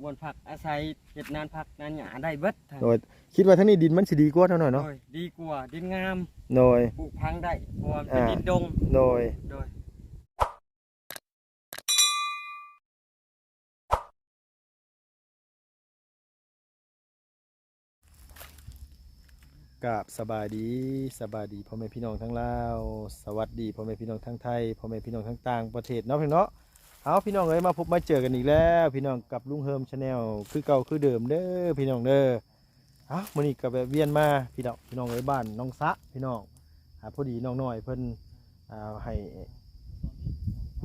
บวนผักอาศัยเฮ็ดนานผักนานหญ้าได้เบิดทางโดยคิดว่าทั้งนี้ดินมันสิดีกว่าเท่าหน่อยเนาะโดยดีกว่าดินงามโดย ปลูกพังได้เพราะว่ามันเป็นอ่า ดินดงโดย โดยกับสบายดีสบายดีพ่อแม่พี่น้องทั้งลาวสวัสดีพ่อแม่พี่น้องทั้งไทยพ่อแม่พี่น้องทั้งต่างประเทศเนาะพี่เนาะ เอาพี่น้องเอ้ยมาพบมาเจอกันอีกแล้ว พี่น้องกับลุงเฮิมชาแนลคือเก่าคือเดิมเด้อพี่น้องเด้อเอามื้อนี้ก็แบบเวียนมาพี่น้องพี่น้องเอ้ยบ้านน้องสะพี่น้องอ่าพอดีน้องน้อยเพิ่นอ่าให้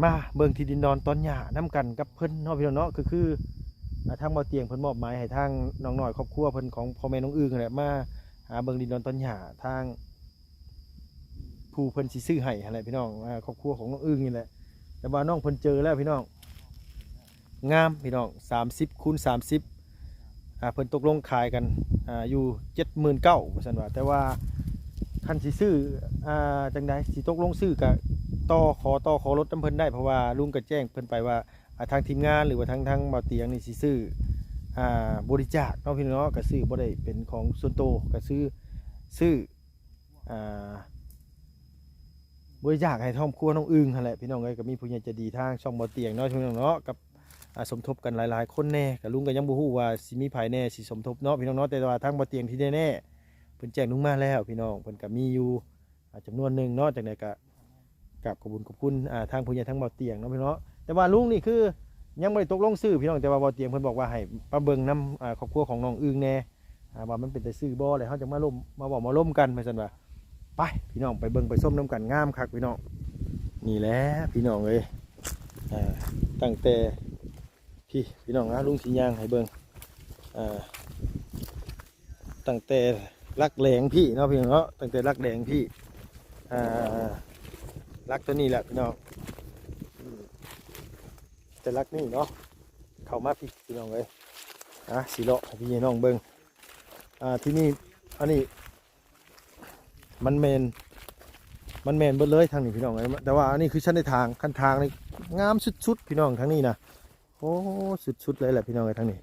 มาเบิ่งที่ดินดอนตอนหญ้านํกันกับเพิ่นเนาะพี่น้องเนาะคือคือทางบ่อเตียงเพิ่นมอบหมายให้ทางน้องน้อยครอบครัวเพิ่นของพ่อแม่น้องอึ้งแหละมาหาเบิงดินดอนต้นหญ้าทางผู้เพิ่นสิซื้อให้อะไรพี่น้องครอบครัวของน้องอึ้งนี่แหละ แต่ว่าน้องเพิ่นเจอแล้วพี่น้องงามพี่น้อง30คูณ30อ่าเพิ่นตกลงขายกันอ่าอยู่79,000ว่าซั่นว่าแต่ว่าคันสิซื้ออ่าจังไดสิตกลงซื้อก็ต่อขอต่อขอลดน้ำเพิ่นได้เพราะว่าลุงก็แจ้งเพิ่นไปว่าทางทีมงานหรือว่าทางทางบ่าเตียงนี่สิซื้ออ่าบริจาคเนาะพี่น้องเนาะก็ซื้อบ่ได้เป็นของส่วนตัวก็ซื้อซื้ออ่า บริจาคให้ท่อมครัวน้องอึงนั่นแหละพี่น้องเอ้ยก็มีผู้ใหญ่ใจะดีทางช่องบ่อเตียงเนาะพี่น้องเนาะกับสมทบกันหลายๆ คนแน่ก็ลุงก็ยังบ่ฮู้ว่าสิมีไผแน่สิสมทบเนาะพี่น้องเนาะแต่ว่าทางบ่อเตียงที่แน่ๆเพิ่นแจ้งลุงมาแล้วพี่น้องเพิ่นก็มีอยู่อ่าจำนวนหนึ่งเนาะจากนั้นก็กราบขอบุญขอบคุณทางผู้ใหญ่ทางบ่อเตียงเนาะพี่น้องแต่ว่าลุงนี่คือยังไม่ตกลงซื้อพี่น้องแต่ว่าบ่เตียงเพิ่นบอกว่าให้มาเบิงน้ำครอบครัวของน้องอึ้งแน่ว่ามันเป็นแต่ซื้อบ่อเลยเฮาจะมาล่มมาบอกมาล่มกันไปซั่นว่า ไปพี่น้องไปเบิ่งไปส้มน้ำกันงามคักพี่น้องนี่แหละพี่น้องเอ้ยตั้งแต่พี่พี่น้องนะลุงสิย่างให้เบิ่งตั้งแต่รักแหลงพี่เนาะพี่น้องเนาะตั้งแต่รักแหลงพี่รักตัวนี้แหละพี่น้องจะรักนี่เนาะเข้ามาพี่พี่น้องเลยอะสีเลาะพี่น้องเบิ้งอ่าที่นี่อันนี้ มันเมน มันเมนเบิดเลยทางนี้พี่น้องเลยแต่ว่าอันนี้คือชั้นในทางคันทางนี่งามสุดๆพี่น้องทางนี้นะโอ้สุดๆเลยแหละพี่น้องเลยทางนี้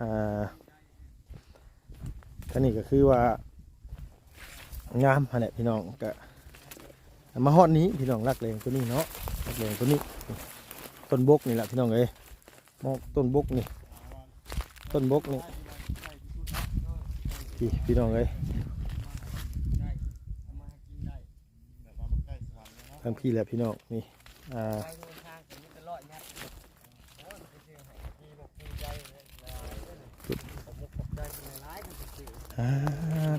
อ่าทางนี้ก็คือว่างามฮะแหละพี่น้องก็มาฮอดนี้พี่น้องรักเลงตัวนี้เนาะรักเลงตัวนี้ต้นบกนี่แหละพี่น้องเอ้ยมอกต้นบกนี่ต้นบกนี่พี่พี่น้องเอ้ย ได้ทำมาหากินได้ ทางพี่แหละพี่น้องนี่อ่าไปเดินทางถึงนี่ตลอดนะโอ้ยไปซื้อให้ดีบอกดีใจเลยแล้วขอบคุณขอบใจเป็นหลายๆกันไปซื้ออ่า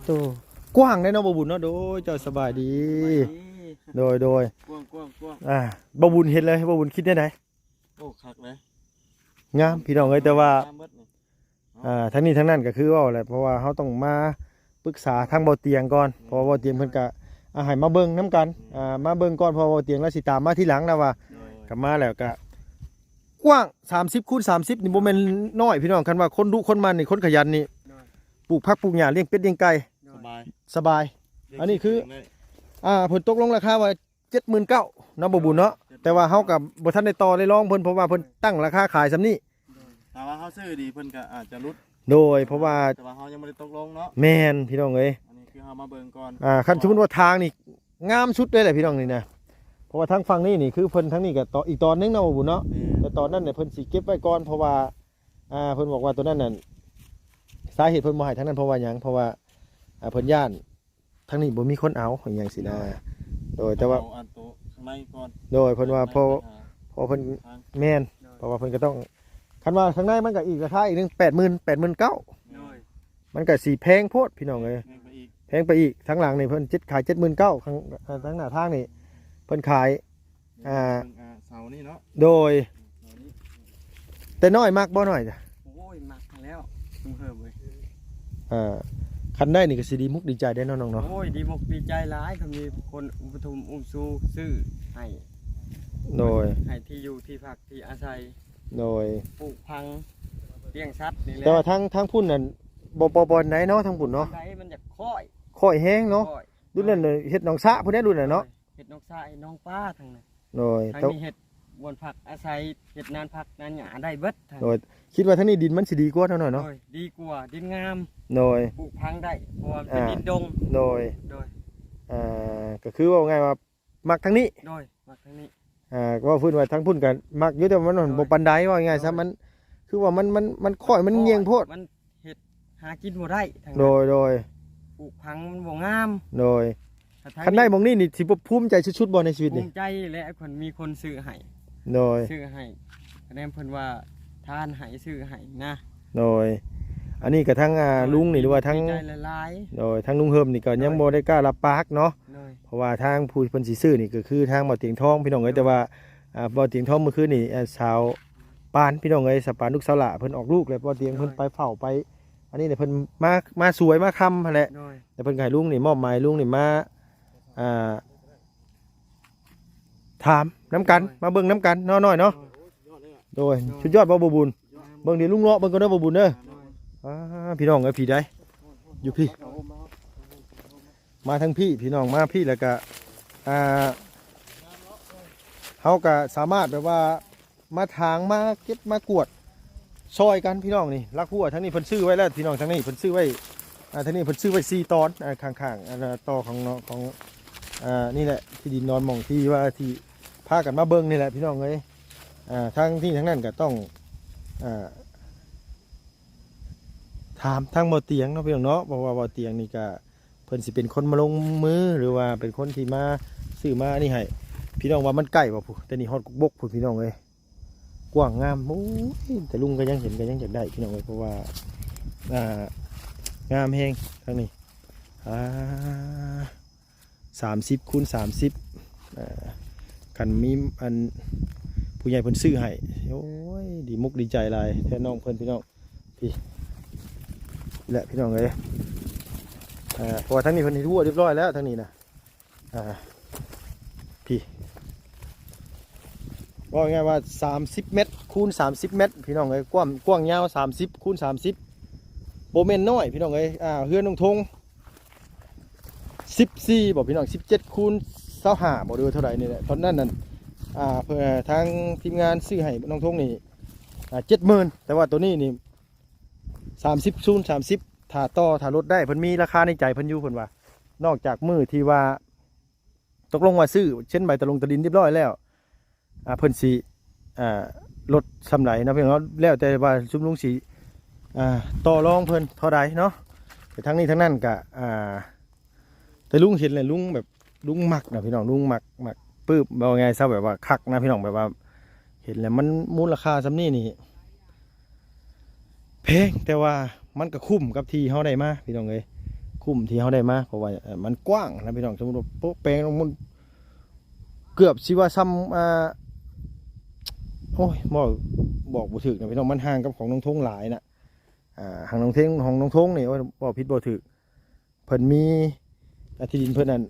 โตกว้างได้เนาะบบุญเนาะโดยเจ้าสบายดี โดยโดยกว้างกว้างกว้างอ่าบบุญเห็นเลยบบุญคิดได้ไหนโอ้คักเลยงามพี่น้องเอ้ยแต่ว่าน้ำเบิดนี่อ่าทั้งนี้ทั้งนั้นก็คือว่าแหละเพราะว่าเขาต้องมาปรึกษาทางบ่อเตียงก่อนเพราะว่าบ่อเตียงเพิ่นก็ อาให้มาเบิ่งน้กันอ่ามาเบิ่งก่อนเพอบ่อเตียงแล้วสิตามมาทีหลังนะว่าโดยกลับมาแล้วก็กว้าง 30คูณ30นี่บ่แม่นน้อยพี่น้องคันว่าคนดุคนมันนี่คนขยันนี่โดยปลูกผักปลูกหญ้าเลี้ยงเป็ดเลี้ยงไก่โดสยบายสบาย อันนี้คือ อ่าเพิ่นตกลงราคาไว้79,000เนาะบ่บุญเนาะแต่ว่าเฮากับบ่ทันได้ต่อได้รองเพิ่นเพราะว่าเพิ่นตั้งราคาขายซำนี้แต่ว่าเขาซื้อดีเพิ่นก็อาจจะรุดโดยเพราะว่าแต่ว่าเขายังไม่ได้ตกลงเนาะแม่นพี่น้องเอ้ยอันนี้ คือเขามาเบิ่งก่อนอ่าคันสมมุติว่าทางนี่งามสุดเลยแหละพี่น้องนี่นะเพราะว่าทางฝั่งนี้นี่คือเพิ่นทางนี้ก็ต่ออีกตอนนึงเนาะบ่บุญเนาะนี่แต่ตอนนั้นเนี่ยเพิ่นสิเก็บไว้ก่อนเพราะว่าอ่าเพิ่นบอกว่าตัวนั้นน่ะสาเหตุเพิ่นบ่ให้ทั้งนั้นเพราะว่าหยังเพราะว่าอ่าเพิ่นย่านทั้งนี้บ่มีคนเอาอหย่างสินะโดยแต่ว่าเออันโตะข้างในก่อนโดยเพิ่นว่าพอพอเพิ่นทางแม่นเพราะว่าเพิ่นก็ต้องคันว่าข้างในมันก็อีกราคาอีกหนึง80,000 89,000โดยมันก็สิแพงโพดพี่น้องเอ้ย แม่งไปอีกแพงไปอีกทั้งหลังนี่เพิ่นจิตขาย79,000ข้างอ่าทั้งหน้าทางนี่เพิ่นขายอ่าเบิ่งอ่าเสานี่เนาะโดยเสานี่แต่น้อยมากบ่น้อยจ้ะโอ้ยมักแล้วลุงเฮิมเลยอ่าคันได้นี่ก็สิดีมุกดีใจได้อเนาะน้องเนาะโอ้ยดีมกดีใจหลายคำนี้คนอุปถุมอุ้มซูซื้อให้โดยให้ที่อยู่ที่พักที่อาศัยโดยปลูกพังเลี้ยงสัตว์นี่แหละแต่ว่าทางทางพุ่นนั่นบ่บ่บ่ไหนเนาะทางพุ่นเนาะไดมันจะค่อย ค่อยแห้งเนาะค่อยรุ่นนั้นน่ะเฮ็ดหนองสระพุ่นได้รุ่นน่ะเนาะเห็ดนกทรายน้องป้าทางนั้นโดยทางแต่นี้เห็ดบนผักอาศัยเฮ็ดนานผักนานหญ้าได้เบิดทางโดยคิดว่าทางนี้ดินมันสิดีกว่าเท่าหน่อยเนาะโดยดีกว่าดินงามโดย ปลูกพังได้เพราะว่าเป็นอ่า ดินดงโดยโดยอ่าก็คือว่าไงว่ามักทางนี้โดยมาทางนี้ อ่าก็ว่าพื้นว่าทั้งพุ่นกันมักอยู่แต่ว่ามันโดยบ่ปานใดว่าไงซะมัน คือว่ามันมันมันค่อยมันเงียงโพดมันเฮ็ดหากินบ่ได้ทางโดยโดยป ลูกพังมันบ่งามโดยถ้าทางคันได้หมองนี่นี่สิบ่ภูมิใจชุดๆบ่ในชีวิตภูนี่มิใจและคนมีคนซื้อให้โดยซื้อให้คะแนนเพิ่นว่าทานให้ซื้อให้นะโดย อันนี้ก็ทั้งอ่าลุงนี่หรือว่าทั้งดีใจหลายโดยทั้งลุงเฮิมนี่ก็ยังบ่ได้กล้ารับปากเนาะๆโดยเพราะว่าทางผู้เพิ่นสิซื้อนี่ก็คือทางบ่อเตียงทองพี่น้องเอ้ยแต่ว่าอ่าบ่อเตียงทองเมื่อคืนนี่อ่าสาวปานพี่น้องเอ้ยสาวปานลูกสาวหละเพิ่นออกลูกเลยบ่อเตียงเพิ่นไปเฝ้าไป อันนี้เนี่ยเพิ่นมามาสวยมาค่ำหั่นแหละโดยแต่เพิ่นก็ให้ลุงนี่มอบหมายลุงนี่มาอ่าถามน้ำกันมาเบิ่งน้ำกันน้อยๆเนาะโดยชุดยอดบ่บ่บุญเบิ่งดิลุงเนาะเบิ่งก็เด้อบ่บุญเด้ออ่าพี่น้องเอ้ยพี่ได้อยู่พี่ มาทั้งพี่พี่น้องมาพี่แล้วก็อ่าเขาก็สามารถแบบว่ามาทางมาเก็บมากวด ซอยกันพี่น้องนี่รักหัวทั้งนี้เพิ่นซื้อไว้แล้วพี่น้องทั้งนี้เพิ่นซื้อไว้อ่าทั้งนี้เพิ่นซื้อไว้สี่ตอนอ่าข้างๆอ่าต่อของน้องของอ่านี่แหละที่ดินนอนหมองที่ว่าที่พากันมาเบิ่งนี่แหละพี่น้องเอ้ยอ่าทั้งที่ทั้งนั้นก็ต้องอ่าถามทางบ่อเตียงเนาะพี่น้องเนาะเพราะว่าบ่อเตียงนี่ก็เพิ่นสิเป็นคนมาลงมือหรือว่าเป็นคนที่มาซื้อมานี่ให้พี่น้องว่ามันใกล้บ่ผู้แต่นี่ฮอดกุกบกผู้พี่น้องเอ้ย กว้างงามโอ้ยแต่ลุงก็ยังเห็นก็ยังอยากได้พี่น้องเอ้ยเพราะว่าอ่างามแฮงทางนี้อ่าสามสิบคูณสามสิบอ่ากันมีอันผู้ใหญ่เพิ่นซื้อให้โอ้ยดีมุกดีใจลายแท้น้องเพิ่นพี่น้องพี่แหละพี่น้องเอ้ยอ่าเพราะทั้งนี้เพิ่นเฮ็ดหัวเรียบร้อยแล้วทั้งนี้นะอ่าพี่ ว่าไงายว่า 30 เมตรคูณ 30 เมตร พี่น้องเอ้ยกว้างกว้างยาว 30 คูณ 30โบเมนน้อยพี่น้องเอ้ยอ่าเฮือนนงทง14บอกพี่น้อง 17 คูณ25บ่ดูเท่าไหร่นี่แหละตอนนั้นนั่นอ่าเพื่อทางทีมงานซื้อให้น้องทงนี่อ่า70,000แต่ว่าตัวนี้นี่30คูณ30ถ้าต่อถ้าลดได้เพิ่นมีราคาในใจเพิ่นอยู่เพิ่นว่านอกจากมือที่ว่า ตกลงว่าซื้อเช่นใบตะลงตะดินเรียบร้อยแล้ว เพิ่นสิอ่าลดสำไรนะเพี่น้องแล้วแต่ว่าชุมลุงสิอ่าต่อรองเพิ่นเท่าใดเนาะแต่ทั้งนี้ทั้งนั้นก็อ่าแต่ลุงเห็นเลยลุงแบบลุงมักนะพี่น้องลุงมักมักปื้บเอาไงซะแบบว่าคักนะพี่น้องแบบว่า เห็นแล้วมันมูลค่าซำนี้นี่แพงแต่ว่ามันก็คุ้มกับที่เขาได้มาพี่น้องเอ้ยคุ้มที่เขาได้มาเพราะว่ามันกว้างนะพี่น้องสมมติว่าโป๊ะแปลงลงมันเกือบสิว่าซ้ำอ่า โอ้ยบอกบอกบ่ถึกนะพี่น้องมันห่างกับของน้องทงหลายนะอ่าห่างน้องเทงของน้องทงนี่ว่าบอกผิดบ่ถึกเพิ่นมีอาที่ดินเพิ่นนั่น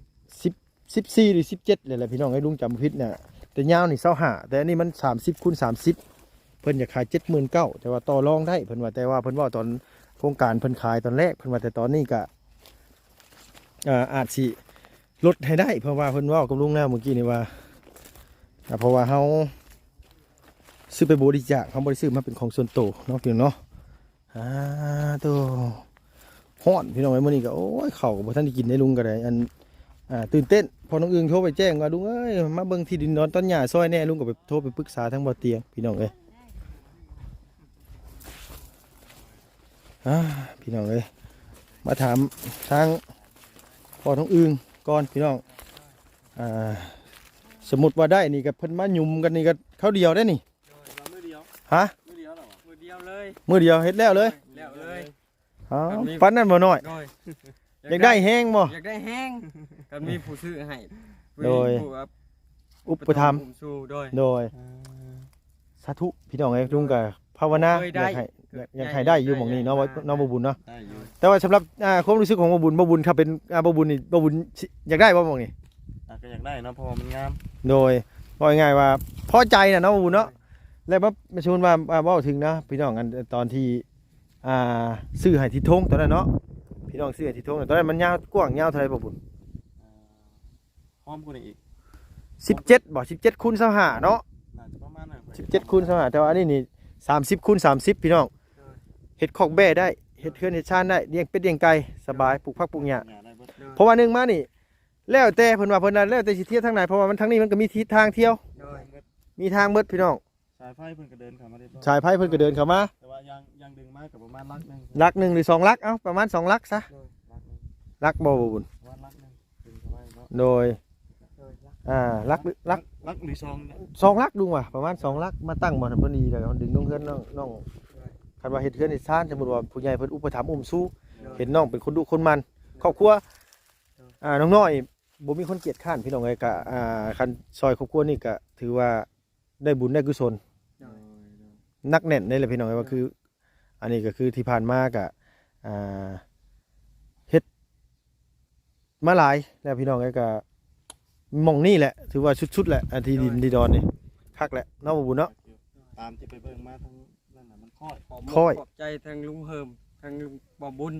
สิบสิบสี่หรือสิบเจ็ดเลยแหละพี่น้องไอ้ลุงจำบ่ผิดเนี่ยแต่ยาวนี่เศร้าหาแต่อันนี้มันสามสิบคูณสามสิบเพิ่นอยากขายเจ็ดหมื่นเก้าแต่ว่าต่อรองได้เพิ่นว่าแต่ว่าเพิ่นว่าตอนโครงการเพิ่นขายตอนแรกเพิ่นว่าแต่ตอนนี้ก็อ่าอาจสิลดให้ได้ เพราะว่าเพิ่นว่ากับลุงแล้วเมื่อกี้นี่ว่าเพราะว่าเฮา ซื้อไปบริจาคเฮาบ่ได้ซื้อมาเป็นของส่วนตัวเนาะพี่น้องเนาะอ่าตัวฮ้อนพี่น้องไอ้มื้อนี้ก็โอ้ยเข้าวก็บ่ทันได้กินได้ลุงก็ได้อันอ่าตื่นเต้นพอน้องอึงโทรไปแจ้งว่าลุงเอ้ยมาเบิ่งที่ดินนอนต้นหญ้าซอยแน่ลุงก็ไปโทรไปปรึกษาทางบ่อเตียงพี่น้องเอ้ยอ่าพี่น้องเอ้ยมาถามทางพอท้องอึงก่อนพี่น้องอ่าสมมติว่าได้นี่กับเพิ่นมาหยุ่มกันนี่ก็เข้าวเดียวได้นี่ ฮะ มือเดียวเหรอมือเดียวเลยมือเดียวเฮ็ดแล้วเลยแล้วเลยอ๋อปันนั่นบ่น้อยโดยอยากได้แห้งบ่อยากได้แห้งก็มีผู้ซื้อให้โดยผู้รับอุปถัมภ์ผู้สู้โดยโดยสาธุพี่น้องเอ้ยลุงก็ภาวนาเคยอได้ยากให้อยากอยากให้ได้อยู่หม่องนี้เนาะว่าน้องบ่บุญเนาะได้อยู่แต่ว่าสำหรับอ่าความรู้สึกของบ่บุญบ่บุญถ้าเป็นอ่าบ่บุญนี่บ่บุญสิอยากได้บ่หม่องนี้อะก็อยากได้เนาะเพราะว่ามันงาม โดยว่าง่ายๆว่าพอใจนะเนาะบูเนาะ แล้วมามาชวนว่าอ่าเว่าถึงนะพี่น้องกันตอนที่อ่าซื้อให้ทิศทงตอนนั้นเนาะพี่น้องซื้อให้ทิศทงน่ะตอนนั้นมันยาวกว้างยาวเท่าไหร่บ่บุญอ่าพร้อมกูนี่อีกสิบเจ็ดบ่สิบเจ็ดคูณสิบห้าเนาะน่าจะประสิบเจ็ดคูณสองหาแต่ว่าอันนี้นี่สามสิบคูณสามสิบพี่น้องเห็ดคอกแบ่ได้เห็ดเทือนเห็ดชานได้เลี้ยงเป็ดเลี้ยงไก่สบายปลูกผักปลูกหญ้าหญ้าได้เบิดเพราะว่าหนึ่งมานี่แล้วแต่เพิ่นว่าเพิ่นน่ะแล้วแต่สิเที่ยวทางไหนเพราะว่ามันทางนี้มันก็มีทิศทางเที่ยวโดยมีทางเบิดพี่น้อง สายไฟเพิ่นก็เดินเข้ามาได้บ่ชายไพ่เพิ่นก็เดินเข้ามาแต่ว่ายางยางดึงมากับประมาณลักหนึงลักหนึ่งหรือสองลักเอ้าประมาณสองลักซะลักหนึงลักบ่บ่บุญประมาณลักหนึงดึงเข้าไปเนาะโดยโดยรักอ่าลักหรือลักลักหรือซองเนี่ยสองลักดุงว่ะประมาณสองลักมาตั้งบ่ทันพอดีแล้วก็ดึงน้องเฮือนน้องน้องคันว่าเฮ็ดเฮือนเฮ็ดซ่านสมมุติว่าผู้ใหญ่เพิ่นอุปถัมภ์อุ้มสู้เห็นน้องเป็นคนดุคนมันครอบครัวอ่าน้องน้อยบ่มีคนเกลียดข้านพี่น้องเอ้ยก็อ่าคันซอยครอบครัวนี่ก็ถือว่าได้บุญได้กุศลโดย นักแน่นได้เลยพี่น้องเอ้ยว่าคือ อันนี้ก็คือที่ผ่านมาก็อ่าเฮ็ดมาหลายแล้วพี่น้องเอ้ยก็หมองนี่แหละ ถือว่าชุดๆแหละอันที่ดินที่ดอนนี่คักแหละเนาะบ่บุญเนาะตามที่ไปเบิ่งมาทั้งนั่นน่ะมันค่อยขอบค่อยขอบใจทางลุงเฮิมทางลุงบ่บุญ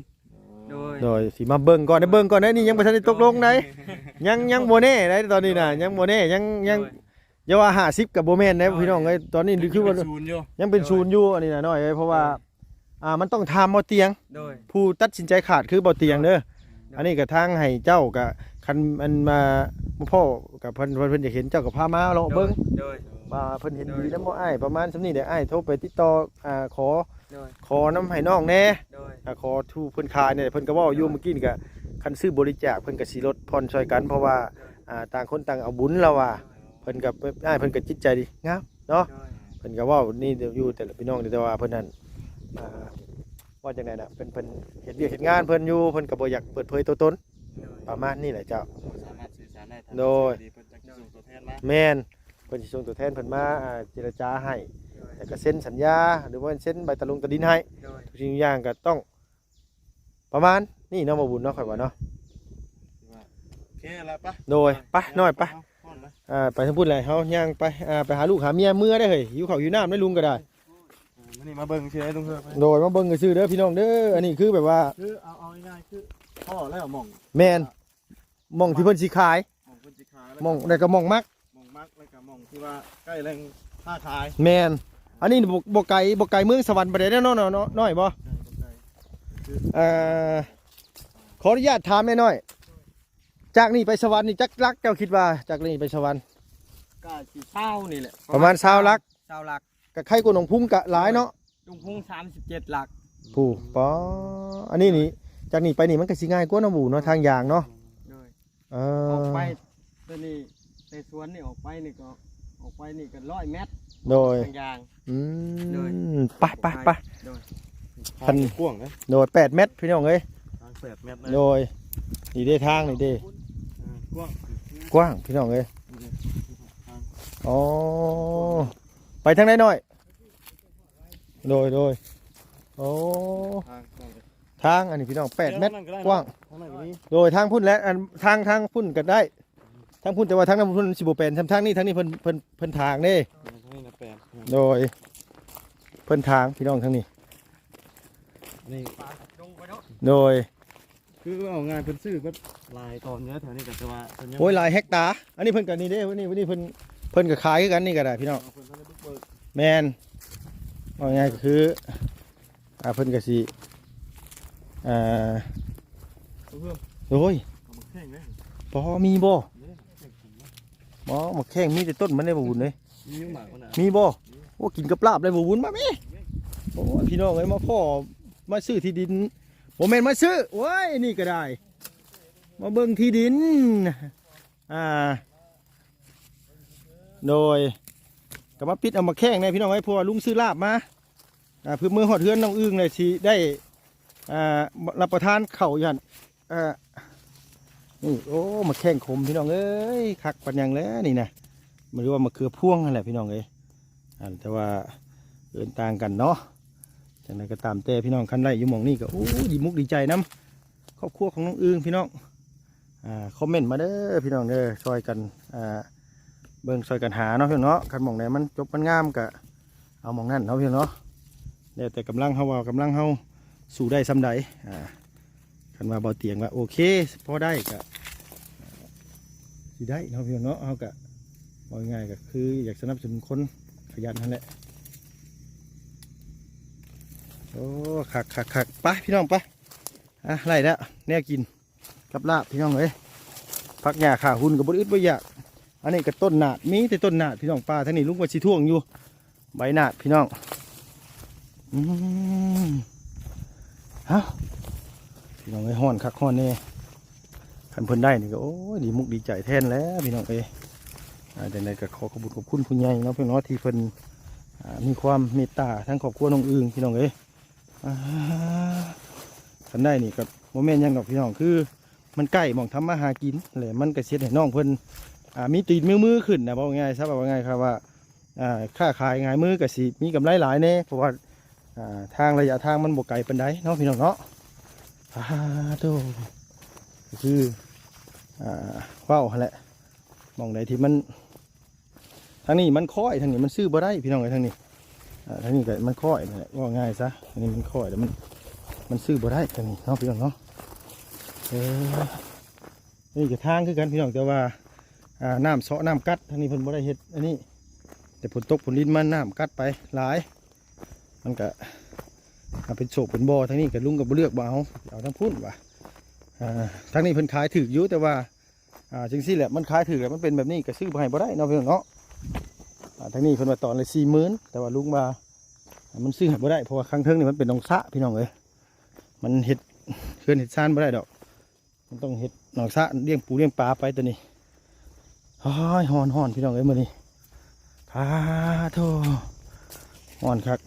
โดยโดยสิมาเบิ่งก่อนได้เบิ่งก่อนได้นี่ยังบ่ทันได้ตกลงได้ยังยังบ่แน่ได้ตอนนี้น่ะยังบ่แน่ยังยังโด อย่าว่าห้าสิบกับโบแมนนะพี่น้องเอ้ยตอนนี้คือว่าเป็นศูนย์อยู่ยังเป็นศูนย์อยู่อันนี้นะน้อยเอ้ยเพราะว่าอ่ามันต้องทำบ่เตียง โดย ผู้ตัดสินใจขาดคือบ่เตียงเด้ออันนี้ก็ทางให้เจ้ากับคันมันมาพ่อกับเพิ่นเพิ่นเพิ่นอยากเห็นเจ้ากับพามาลองเบิ่งโดย ว่าเพิ่นเห็นดีนำบ่อ้ายประมาณสำนี้เด้ออ้ายโทรไปติดต่ออ่าขอโดย ขอน้ำให้น้องแน่ โดย อ่าขอทูเพิ่นขายเนี่ยเพิ่นก็เว้าอยู่เมื่อกี้นี่ก็คันซื้อบริจาคเพิ่นก็สิลดผ่อนช่วยกันเพราะว่าอ่าต่างคนต่างเอาบุญแล้วว่า เพิ่นก็อ้ายเพิ่นก็จิตใจดีงามเนาะโดยเพิ่นก็เว่านี่เดี๋ยวอยู่แต่ละพี่น้องเดี๋ยวแต่ว่าเพิ่นนั่นอ่าว่าจังไดน่ะเพิ่นเพิ่นเฮ็ดเวียกเฮ็ดงานเพิ่นอยู่เพิ่นก็บ่อยากเปิดเผยตัวตนประมาณนี้แหละเจ้าสามารถสื่อสารได้ทางโดยเพิ่นจะส่งตัวแทนมาแม่นเพิ่นสิส่งตัวแทนเพิ่นมาอ่าเจรจาให้แล้วก็เซ็นสัญญาหรือว่าเซ็นใบตะลงตะดินให้โดยทุกสิ่งทุกอย่างก็ต้อง ประมาณนี่เนาะบ่บุญเนาะข่อยว่าเนาะโอเคแล้วปะโดยไปน้อยไปเาก่อนนะ อ่าไปทั้งพูดเลยเฮาย่างไปอ่าไปหาลูกหาเมียเมื่อได้เฮ้ยหิวข้าวหิวน้ำได้ลุงก็ได้อ่ามื้อนี้มาเบิ่งเชื่อให้ลุงเพิ่มโดยมาเบิ่งก็ซื้อเด้อพี่น้องเด้ออันนี้คือแบบว่าคือเอาเอาง่ายๆคือพ่อแล้วหม่องแม่นหมองที่เพิ่นสิขายหม่องเพิ่นสิขายแล้วหมองได้ก็หมองมักหม่องมักแล้วก็หม่องที่ว่าใกล้แรงท่าขายแมนอันนี้บกบกไก่บกไก่เมืองสวรรค์ประเดี๋ยวน้อยน้อยน้อยบ่เอ่อขออนุญาตถามแม่น้อย จากนี่ไปสวรรค์นี่จักลักเจ้าคิดว่าจากนี่ไปสวรรค์ก็สิเศร้านี่แหละประมาณ20ลักเศร้าลักกับใครกนหนองพุ่งกะหลายเนาะลุงพุ่ง37หลักผู้ปออันนี้นี่จากนี่ไปนี่มันก็สิง่ายกว่าเนาะหมู่เนาะทางยางเนาะโดยเอออกอไปตัวนี้ในสวนนี่ออกไปนี่ก็ออกไปนี่ก็ร้อยเมตรโดยทางยางอืโดยมไปไปไปโดยพันกว้างนะโดย8เมตรพี่น้องเอ้ยทาง8เมตรนะโดยนี่ได้ทางนี่เด้อ่า กว้างกว้างพี่น้องเอ้ยอ๋อ ไปทางไหนหน่อย โดยโดยโอ้ทางกว้างทางอันนี้พี่น้องแปดเมตรกว้างทางไหนนี้โดยทางพุ่นและอันทางทางพุ่นก็ได้ ทางพุ่นแต่ว่าทางนั้นพุ่นสิบเป็นทางทางนี้ทางนี้เพิ่นเพิ่นเพิ่นทางเด้ทางนี้นะแปดโดย เพิ่นทางพี่น้องทางนี้นี่ปลาลงไปเนาะโดย คือเอางานเพิ่นซื้อเพิ่นลายตอนเนี้ยแถวนี้ก็จะว่าเพิ่นยังโอ้ยหลายเฮกตาร์อันนี้เพิ่นก็นี่เด้วันนี้วันนี้เพิ่นเพิ่นก็ขายคือกันนี่ก็ได้พี่น้องเพิ่นเพิ่นได้บุกเบิกแมนว่าไงก็คืออ่าเพิ่นก็สิอ่าเอาเพิ่มโอ้ยเอามาแข่งเลยพอมีบ่เนี่ยแข่งผมนะหมอมาแข้งมีแต่ต้นมันได้บ่บุญเลย มีหมากมันอะมีบ่โอ้กินกับลาบได้บ่บุญมาแม่โอ้พี่น้องเอ้ยมาพ่อมาซื้อที่ดิน บ่แม่นมาซื้อโอ้ยนี่ก็ได้ มาเบิ่งที่ดิน อ่า โดยก็มาปิดเอามาแข้งในพี่น้องเอ้ยเพราะว่าลุงซื้อลาบมาอ่าเพื่อมือหอดเฮือนน้องอึ้งเลยสิได้อ่ารับประทานเข้าอยู่หั่นอ่านี่โอ้มาแข้งขมพี่น้องเอ้ยคักปันยังแล้วนี่นะไม่รู้ว่ามาเคือพ่วงนั่นแหละพี่น้องเอ้ยอ่าแต่ว่าเอินต่างกันเนาะ จังไดก็ตามแต่พี่น้องคันไล่อยู่หมองนี่ก็โอ้ดีมุกดีใจน้ำครอบครัวของน้องอึงพี่น้องอ่าคอมเมนต์มาเด้อพี่น้องเด้อช่วยกันอ่าเบิ่งช่วยกันหาเนาะพี่น้องเนาะคันหมองไหนมันจบมันงามก็เอาหมองนั่นเนาะพี่น้องเนาะแล้วแต่กำลังเฮาว่ากำลังเฮาสู่ได้ซ้ำใดอ่าคันว่าเบาเตียงว่าโอเคพอได้ก็อ่าสิได้เนาะพี่น้องเนาะเฮาก็ว่าง่ายก็คืออยากสนับสนุนคนขยันนั่นแหละ โอ้คักคักคักไปพี่น้องไปอะไรแล้วแน่กินกับลาบพี่น้องเอ้ยพักหญ้าขาหุ่นกับบอึดบ่อยากอันนี้ก็ต้นหนาดมีแต่ต้นหนาดพี่น้องปลาท่านี้ลุงว่าชิท่วงอยู่ ใบหนาดพี่น้องอืมเอ้าพี่น้องไอ้ห้อนคักห้อนนี่คันเพิ่นได้นี่ก็โอ้ยดีมุกดีใจแทนแล้วพี่น้องเอ้ยอ่าดังนั้นก็ขอขอบคุณขอบคุณผู้ใหญ่เนาะพี่น้องที่เพิ่นมีความเมตตาทั้งครอบครัวน้องอึงพี่น้องเอ้ย อ่าคันได้นี่กับโมเมนต์ยังดอกพี่น้องคือ มันใกล้มองทำมาหากินแหละมันก็เสียให้น้องเพิ่นอ่ามีตีนมือมือขึ้นนะบอกง่ายๆซะบอกง่ายครับว่าอ่าค่าขายง่ายมือก็สิมีกำไรหลายแน่เพราะว่าอ่าทางระยะทางมันบ่ไกลปานใดเนาะพี่น้องเนาะอ่าโตก็คืออ่าเว้าหั่นแหละมองใดที่มันทางนี้มันค่อยทางนี้มันซื้อบ่ได้พี่น้องไอ้ยทางนี้ ทานี้ก็มันค่อยนั่นแหละว่าง่ายซะทางนี้มันค่อยแต่มันมันซื้อบ่ได้ทางนี้เนาะพี่น้องเนาะเออนี่ก็ทางคือกันพี่น้องแต่ว่าอ่าน้ำเสาะน้ำกัดทางนี้เพิ่นบ่ได้เฮ็ดอันนี้แต่ฝนตกฝนดินมันน้ำกัดไปหลาย มันก็เป็นโศกเป็นบ่อทางนี้ก็ลุงก็บ่เลือกบ่เอาเอาทั้งพุ่นว่ะอ่าทางนี้เพิ่นขายถืออยู่แต่ว่าอ่าจังซี่แหละมันขายถือแล้วมันเป็นแบบนี้ก็ซื้อไปบ่ได้เนาะพี่น้องเนาะ ทางนี้เพิ่นว่าตอนละสี่หมื่นแต่ว่าลุงว่ามันซื้อให้บ่ได้เพราะว่าครั้งเทิงนี่มันเป็นหนองสะพี่น้องเอ้ยมันเฮ็ดเขื่อนเฮ็ดซ่านบ่ได้ดอก มันต้องเฮ็ดหนองสะเลี้ยงปูเลี้ยงปลาไปตัวนี้ฮ้อยฮ้อนฮ้อนพี่น้องเอ้ยมื้อนี้พาโธฮ้อนคัก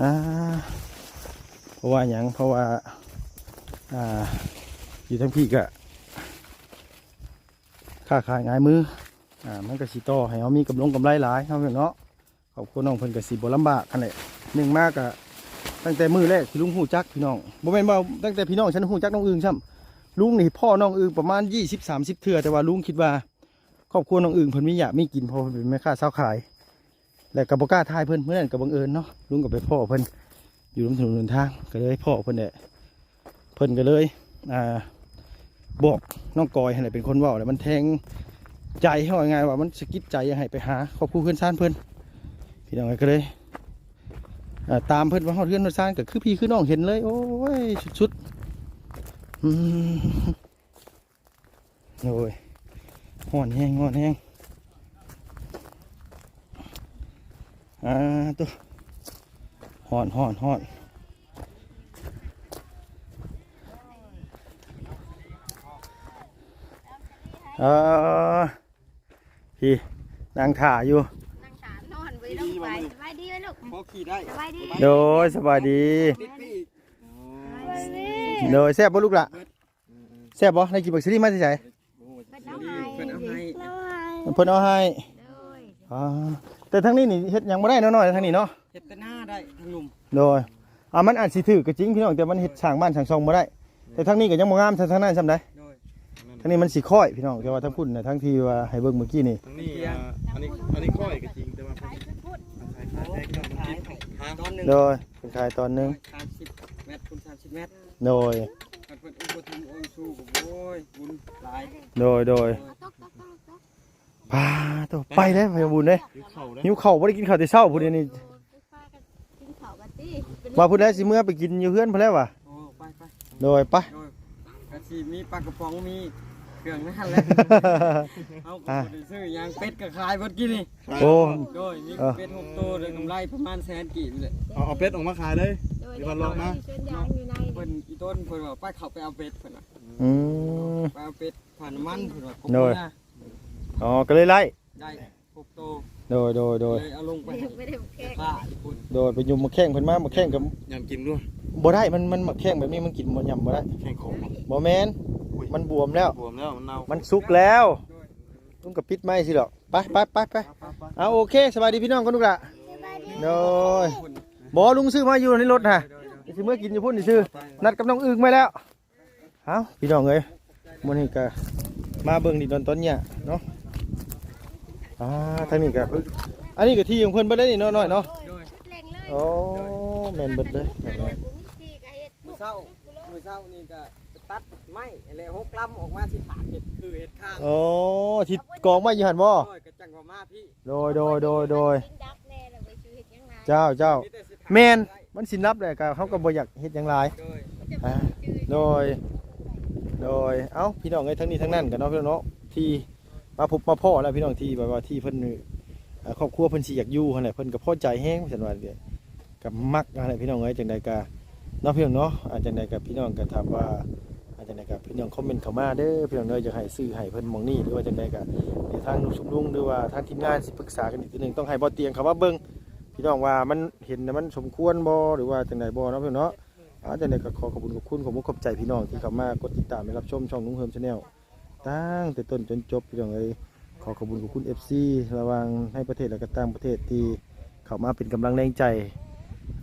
อ่าเพราะว่าหยังเพราะว่าอ่าอยู่ทั้งพี่ก็ค้าขายง่ายมือ อ่ามันก็สิต่อให้เขามีกำลงกำไรหลายเขาเนาะขอบคุณน้องเพิ่นก็สิบ่ลำบากกันแหละหนึ่งมากก็ตั้งแต่มือแรกที่ลุงหูจักพี่น้องบ่แม่นว่าตั้งแต่พี่น้องฉันหูจักน้องอึงซ้ำลุงนี่พ่อน้องอึงประมาณ20 30เทื่อแต่ว่าลุงคิดว่าครอบครัวน้องอึงเพิ่นมีอยากมีกินเพอเพิ่นเป็นแม่ค้าเช้าขาย และก็บ่กล้าทายเพิ่นเมื่อนั้นก็บังเอิญเนาะลุงก็ไปพ่อเพิ่นอยู่ริมถนนหนทางก็เลยพ่อเพิ่นแหละเพิ่นก็เลยอ่าบอกน้องกอยให้เป็นคนเว่าแล้วมันแทง ใจให้ว่าไงว่ามันสะกิดใจให้ไงไปหาครอบครัวเพื่อนซ่านเพื่อนพี่น้องก็เลยตามเพื่อนว่าเขาเพื่อนเพื่อนซ่านก็คือพี่คือน้องเห็นเลย โอ้ยชุดๆอืมโอ้ยห่อนแห้งห่อนแห้งอ่าตัวห่อนห่อนห่อนเออ พี่นางถ่าอยู่นั่งขานอนไว้ลงไปสบายดีไหมลูกพอขี่ได้สบายดี โดยสบายดี ติดปีกสบายดีโดยแซ่บบ่ลูกละแซ่บบ่ได้กินบักซีรีมาที่ไหนเป็นน้องไห้เป็นเอาให้น้องไห้เพิ่นเอาให้เลยอ่าแต่ทั้งนี้นี่เฮ็ดหยังบ่ได้น้อยๆทางนี้เนาะเฮ็ดแต่หน้าได้ทั้งหนุ่มโดยอ่ามันอาจสิถือก็จริงพี่น้องแต่มันเฮ็ดช่างบ้านช่างซองบ่ได้แต่ทางนี้ก็ยังบ่งามทางทางนั้นซำใดโดย ทางนี้มันสิค่อยพี่น้องแต่ว่าทางพุ่นน่ะทางที่ว่าให้เบิ่งเมื่อกี้นี่ทั้งนี้อ่าอันนี้อันนี้ค่อยก็จริงแต่ว่าขายไปพูดใช้ค่าแรงกับมันกินหาตอนหนึ่งโดยเป็นขายตอนหนึงสามสิบเมตรคูณสามสิบเมตรโดย มันเป็นอุปถัมภ์องค์สู้กับโอ้ยบุญหลายโดยโดยตกตกตกตกพาตัวไปเด้อไปบุญเด้หิวเข่าได้หิวข้าวบ่ได้กินข้าวแต่เช้าพุ่นเดี๋ยวนี่ไปฟ้ากันกินข้าวกันตีเป็นว่าพุ่นได้สิเมื่อไปกินอยู่เพื่อนพุ่นแล้วว่ะโอ้ไปไปโดยไปโดยกระชีมีปลากระป๋องมี เครื่องนั่นแหละเอาก็บ่ได้ซื้อยางเป็ดก็ขายเบิดกินนี่โอ้ โดยมีเป็ดหกตัวเลยกำไรประมาณแสนกีบเลยเอาเอาเป็ดออกมาขายเลย โดยเดี๋ยวมันลงนะเส้นยางอยู่ในเพิ่นอีต้นเพิ่นว่าไปเขาไปเอาเป็ดเพิ่นน่ะอืม ไปเอาเป็ดผ่านน้ำมันเพิ่นว่าโดยอ๋อก็เลยไล่ได้หกตัว โดยโดยโดยเลยเอาลงไปไม่ได้แค่ฆ่าญี่ปุ่นโดยไปยุมมาแข่งเพิ่นมามาแข่งกับยำกินด้วยบ่ได้มันมันมาแข่งแบบนี้มันกินบ่ยำบ่ได้แข่งของมันบ่แม่นมันบวมแล้ว บวมแล้วมันเน่ามันสุกแล้วลุงกับปิดไม้สิหรอกไปไปไปไปเอาโอเคสบายดีพี่น้องกันลูกละโดยบ่ลุงซื้อมาอยู่ในรถฮะสิเมื่อกินอยู่พุ่นนี่ซื้อนัดกับน้องอึ่งไว้แล้วเอาพี่น้องเอ้ยมื้อนี้ก็มาเบิ่งดิตอนตอนเนี่ยเนาะ อ่าทางนี้ก็อันนี้ก็ที่ของเพิ่นเบิดเลยนี่เนาะน้อยเนาะโดยเล่งเลยโอ้แม่นเบิดเลยที่กะเฮ็ดมื้อเช้ามื้อเช้านี่ก็ไปตัดไม้อะไรหกลำออกมาสิถาดเห็ดคือเห็ดข้างโอ้ที่กองไม้อยู่หั่นบ่โอ้ยกระจังว่ามาพี่โดยโดยโดยโดยกินดับแน่เลยไปซื้อเห็ดยังไงเจ้าเจ้า มีแต่สิถาดแม่นมันสินับเลยก็เขาก็บ่อยากเฮ็ดหยังหลาย โดยอ่าโดย โดย เอ้า พี่น้องเอ้ยทั้งนี้ทั้งนั้นกันเนาะพี่น้องเนาะที่ มาพบมาพ่อแล้วพี่น้องที่แบบว่าที่เพิ่นเอ่อครอบครัวเพิ่นสิอยากอยู่หั่นแหละเพิ่นก็พอใจแฮงซั่นว่าเด้อกับมักอะไรพี่น้องเอ้ยจังใดก็เนาะพี่น้องเนาะอาจังใดก็พี่น้องก็ถามว่าอาจังใดก็พี่น้องคอมเมนต์เข้ามาเด้อพี่น้องเด้ยากให้ซื้อให้เพิ่นมองนี้หรือว่าจังใดก็เดี๋ยวทางลุงชุมลุงหรือว่าทางทีมงานสิปรึกษากันอีกทีหนึ่งต้องให้บ่เตียงเขามาเบิ่งพี่น้องว่ามันเห็นมันสมควรบ่หรือว่าจังใดบ่เนาะพี่น้องเนาะอาจจะในก็ขอขอบคุณขอบคุณขอบคุณขอบใจพี่น้องที่เข้ามากดติดตามและรับชมช่องนุ้งเฮิมชาแนล ตั้งแต่ต้นจนจบพี่น้องเอ้ยขอขอบคุณขอบคุณ FC ระวังให้ประเทศและก็ต่างประเทศที่เข้ามาเป็นกำลังแรงใจ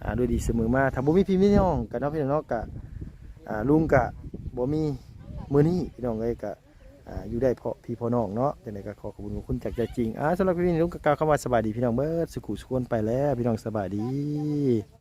อ่าด้วยดีเสมอมาถ้าบ่มีพี่มีน้องกันเนาะพี่น้องกะอ่าลุงกะบ่มีมือนี้พี่น้องเอ้ยกะอ่าอยู่ได้เพราะพี่พ่อน้องเนาะจังไดก็ขอขอบคุณขอบคุณจากใจจริงอ่าสำหรับพี่นี่ลุงก็กล่าวคำว่าสบายดีพี่น้องเบิดสุขุสุขวนไปแล้วพี่น้องสบายดี